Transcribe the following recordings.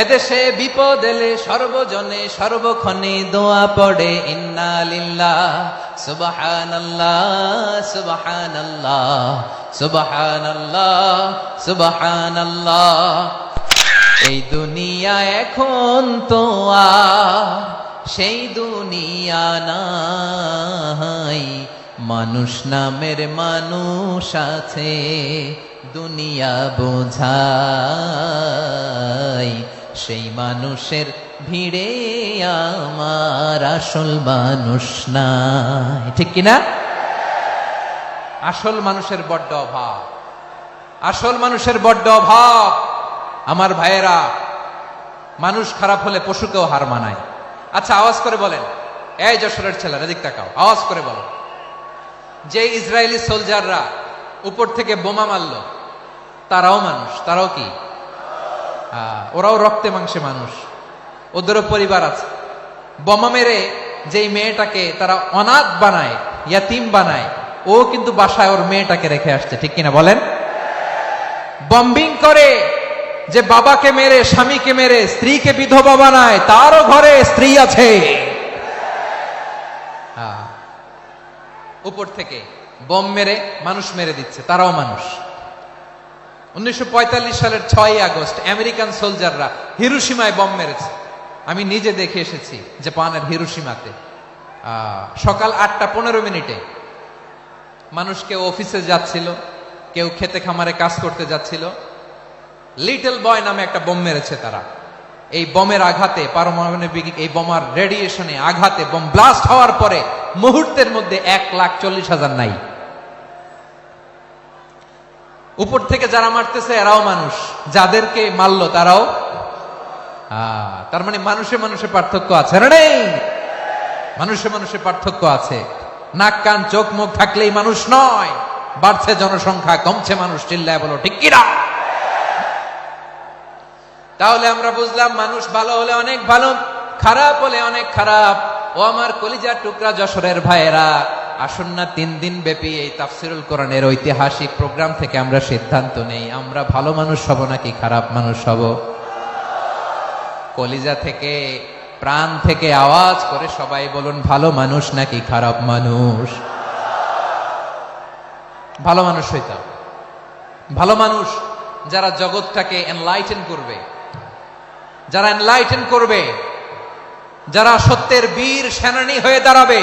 এদেশে বিপদ এলে সর্বজনে সর্বক্ষণে দোয়া পড়ে, ইন্না লিল্লাহ, সুবহানাল্লাহ সুবহানাল্লাহ সুবহানাল্লাহ সুবহানাল্লাহ। এই দুনিয়া এখন তো সেই দুনিয়া নাই। মানুষ নামের মানুষ আছে, দুনিয়া বোঝাই। সেই মানুষের ভিড়ে আমার আসল মানুষ নাই। ঠিক কিনা আসল মানুষের বড্ড অভাব। আসল মানুষের বড্ড অভাব। আমার ভাইয়েরা, মানুষ খারাপ হলে পশুকেও হার মানায়। আচ্ছা আওয়াজ করে বলেন। এই যশোরের ছেলেরা দিক তাকাও। আওয়াজ করে বলো যে ইসরায়েলি সোলজাররা উপর থেকে বোমা মারল, তারাও মানুষ, তারাও কি? ওরাও রক্তে মাংসে মানুষ। ওদেরও পরিবার আছে। বোমা মেরে যেই মেয়েটাকে তারা অনাথ বানায় ইয়াতিম বানায় ও কিন্তু বাসায় ওর মেয়েটাকে রেখে আসছে ঠিক কিনা বলেন? বম্বিং করে যে বাবাকে মেরে স্বামীকে মেরে স্ত্রীকে বিধবা বানায় তারও ঘরে স্ত্রী আছে। আহ, উপর থেকে বম মেরে মানুষ মেরে দিচ্ছে তারাও মানুষ। উনিশশো পঁয়তাল্লিশ সালের ছয় আগস্ট আমেরিকান সোলজাররা হিরুসীমায় বম মেরেছে। আমি নিজে দেখে এসেছি জাপানের হিরুসীমাতে সকাল আটটা পনেরো মিনিটে মানুষ কেউ অফিসে যাচ্ছিল, কেউ খেতে খামারে কাজ করতে যাচ্ছিল। লিটল বয় নামে একটা বোম মেরেছে তারা। এই বোমের আঘাতে, পারমাণবিক এই বোমার রেডিয়েশনে আঘাতে, বোম ব্লাস্ট হওয়ার পরে মুহূর্তের মধ্যে এক লাখ চল্লিশ হাজার নাই। উপর থেকে যারা মারতেছে, এরাও মানুষ। যাদেরকে মারলো, তারাও তার মানে মানুষে মানুষে পার্থক্য আছে মানুষে মানুষে পার্থক্য আছে। নাক, কান, চোখ, মুখ থাকলেই মানুষ নয়। বাড়ছে জনসংখ্যা, কমছে মানুষ, চিল্লায় বলো, ঠিক কিনা তাহলে আমরা বুঝলাম মানুষ ভালো হলে অনেক ভালো, খারাপ হলে অনেক খারাপ। ও আমার কলিজার টুকরা যশোরের ভাইয়েরা। আসুন না, তিন দিন ব্যাপী এই তাফসিরুল কোরআনের ঐতিহাসিক প্রোগ্রাম থেকে আমরা সিদ্ধান্ত নেই। আমরা ভালো মানুষ হব নাকি খারাপ মানুষ হব? কলিজা থেকে, প্রাণ থেকে আওয়াজ করে সবাই বলুন, ভালো মানুষ নাকি খারাপ মানুষ? ভালো মানুষ হইতাম ভালো মানুষ যারা জগৎটাকে এনলাইটেন করবে, যারা এনলাইটেন করবে, যারা সত্যের বীর সেনানী হয়ে দাঁড়াবে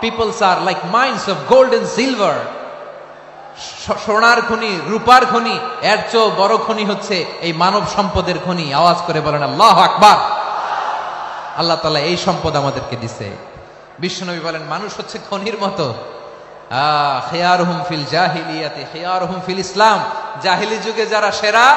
পিপলস আর লাইক সিলভার সোনার খনি, রূপার খনি, এর চেয়েও বড় খনি হচ্ছে এই মানব সম্পদের খনি। আওয়াজ করে বলেন, আল্লাহ আকবার। আল্লাহ তালা এই সম্পদ আমাদেরকে দিছে। বিশ্বনবী বলেন, মানুষ হচ্ছে খনির মতো। ফিল জাহিলিয়াতে, খেয়ারহুম ফিল ইসলাম। জাহিলি যুগে যারা সেরা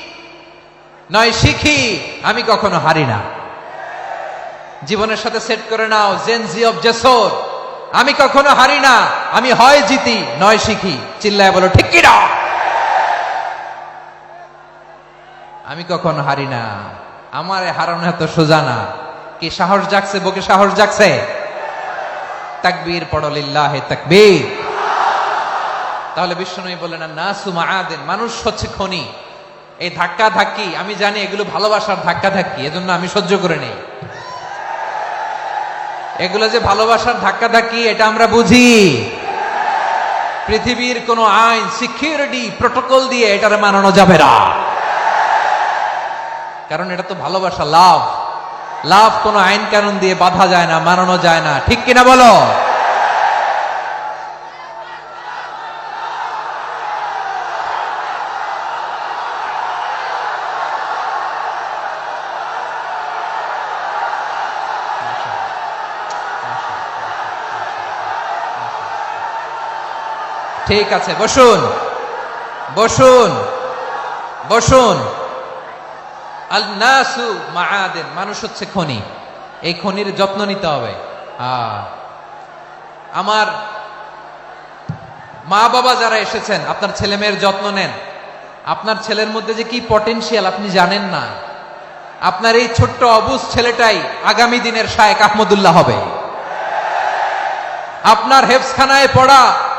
নয়, শিখি। আমি কখনো হারি না। জীবনের সাথে সেট করে নাও জেনজি অফ জেসোর আমি কখনো হারি না। আমি হয় জিতি, নয় শিখি। চিল্লায় বলো ঠিক কিনা আমি কখনো হারি না। আমার হারানো এত সোজা না। কি সাহস জাগছে, বুকে সাহস জাগছে? তাকবীর পড়লিল্লাহে তাকবীর। তাহলে বিষ্ণুই বললেন না সুমা আদেন মানুষ হচ্ছে খনি। এই ধাক্কা ধাক্কি আমি জানি এগুলো ভালোবাসার ধাক্কা ধাক্কি এজন্য আমি সহ্য করে নেই। এগুলো যে ভালোবাসার ধাক্কা ধাক্কি এটা আমরা বুঝি। পৃথিবীর কোন আইন সিকিউরিটি প্রোটোকল দিয়ে এটারে মানানো যাবে না। কারণ এটা তো ভালোবাসা, লাভ। লাভ কোন আইন কানুন দিয়ে বাধা যায় না, মানানো যায় না। ঠিক কিনা বলো? ঠিক আছে, বসুন। বসুন। বসুন। আল নাসু মানুষ হচ্ছে খনি। এই খনির যত্ন নিতে হবে। আমার মা বাবা যারা এসেছেন, আপনার ছেলে মেয়ের যত্ন নেন। আপনার ছেলের মধ্যে যে কি পটেনশিয়াল আপনি জানেন না। আপনার এই ছোট্ট অবুজ ছেলেটাই আগামী দিনের শায়েক আহমদুল্লাহ হবে। আপনার হেফসখানায় পড়া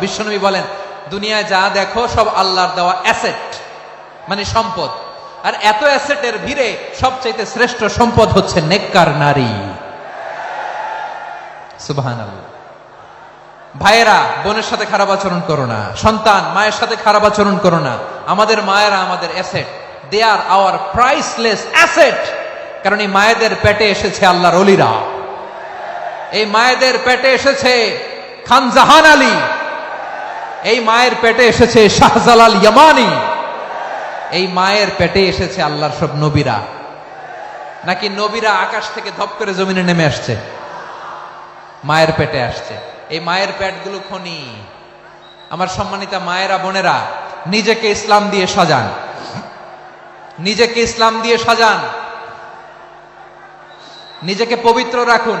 বিশ্বনবী বলেন, দুনিয়ায় যা দেখো সব আল্লাহর দেওয়া অ্যাসেট মানে সম্পদ। আর এত অ্যাসেটের ভিড়ে সবচাইতে শ্রেষ্ঠ সম্পদ হচ্ছে নেককার নারী। সুবহান ভাইয়েরা, বোনের সাথে খারাপ আচরণ করো না। সন্তান, মায়ের সাথে খারাপ আচরণ করো না। আমাদের মায়েরা আমাদের asset. They are our priceless asset. কারণ এই মায়েদের পেটে এসেছে আল্লাহর অলিরা। এই মায়েদের পেটে এসেছে খান জাহান আলী। এই মায়ের পেটে এসেছে শাহজালাল ইয়ামানি। এই মায়ের পেটে এসেছে আল্লাহর সব নবীরা। নাকি নবীরা আকাশ থেকে ধপ করে জমিনে নেমে আসছে? মায়ের পেটে আসছে। এই মায়ের পেটগুলো খনি। আমার সম্মানিতা মায়েরা, বোনেরা, নিজেকে ইসলাম দিয়ে সাজান। নিজেকে ইসলাম দিয়ে সাজান। নিজেকে পবিত্র রাখুন।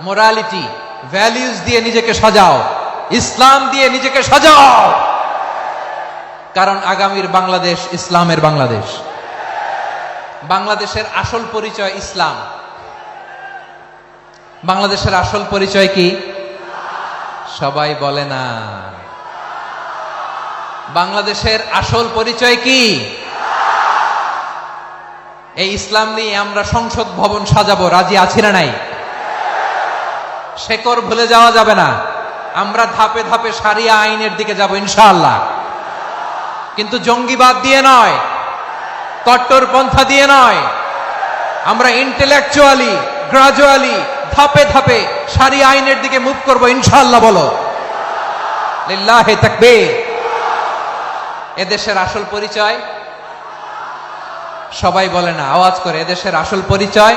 মোরালিটি ভ্যালিউজ দিয়ে নিজেকে সাজাও, ইসলাম দিয়ে নিজেকে সাজাও। কারণ আগামীর বাংলাদেশ ইসলামের বাংলাদেশ। বাংলাদেশের আসল পরিচয় ইসলাম। বাংলাদেশের আসল পরিচয় কি? সবাই বলে না। বাংলাদেশের আসল পরিচয় কি? এই ইসলাম নিয়ে আমরা সংসদ ভবন সাজাবো, রাজি আছি না নাই? শেকর ভুলে যাওয়া যাবে না। আমরা ধাপে ধাপে সারিয়া আইনের দিকে যাব, ইনশাআল্লাহ। কিন্তু জঙ্গিবাদ দিয়ে নয়, কট্টরপন্থা দিয়ে নয়। আমরা ইন্টেলেকচুয়ালি গ্রাজুয়ালি ধাপে ধাপে সারি আইনের দিকে মুভ করব, ইনশাআল্লাহ বলো। তাকবীর। এদেশের আসল পরিচয়? সবাই বলে না, আওয়াজ করে, এদেশের আসল পরিচয়?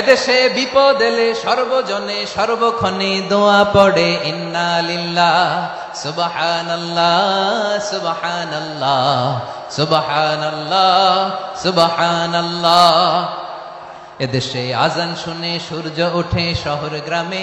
এদেশে বিপদ এলে সর্বজনে সর্বক্ষণে দোয়া পড়ে, ইন্না লিল্লাহ, সুবহানাল্লাহ সুবহানাল্লাহ সুবহানাল্লাহ সুবহানাল্লাহ। এদেশে আজান শুনে সূর্য ওঠে শহর গ্রামে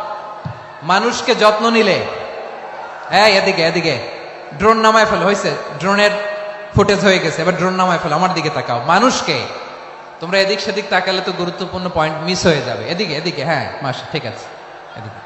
মানুষকে যত্ন নিলে। হ্যাঁ এদিকে এদিকে। ড্রোন নামায় ফেলো হয়েছে ড্রোনের ফুটেজ হয়ে গেছে, এবার ড্রোন নামায় ফেলো, আমার দিকে তাকাও। মানুষকে, তোমরা এদিক সেদিক তাকালে তো গুরুত্বপূর্ণ পয়েন্ট মিস হয়ে যাবে। এদিকে এদিকে হ্যাঁ মাস ঠিক আছে, এদিকে।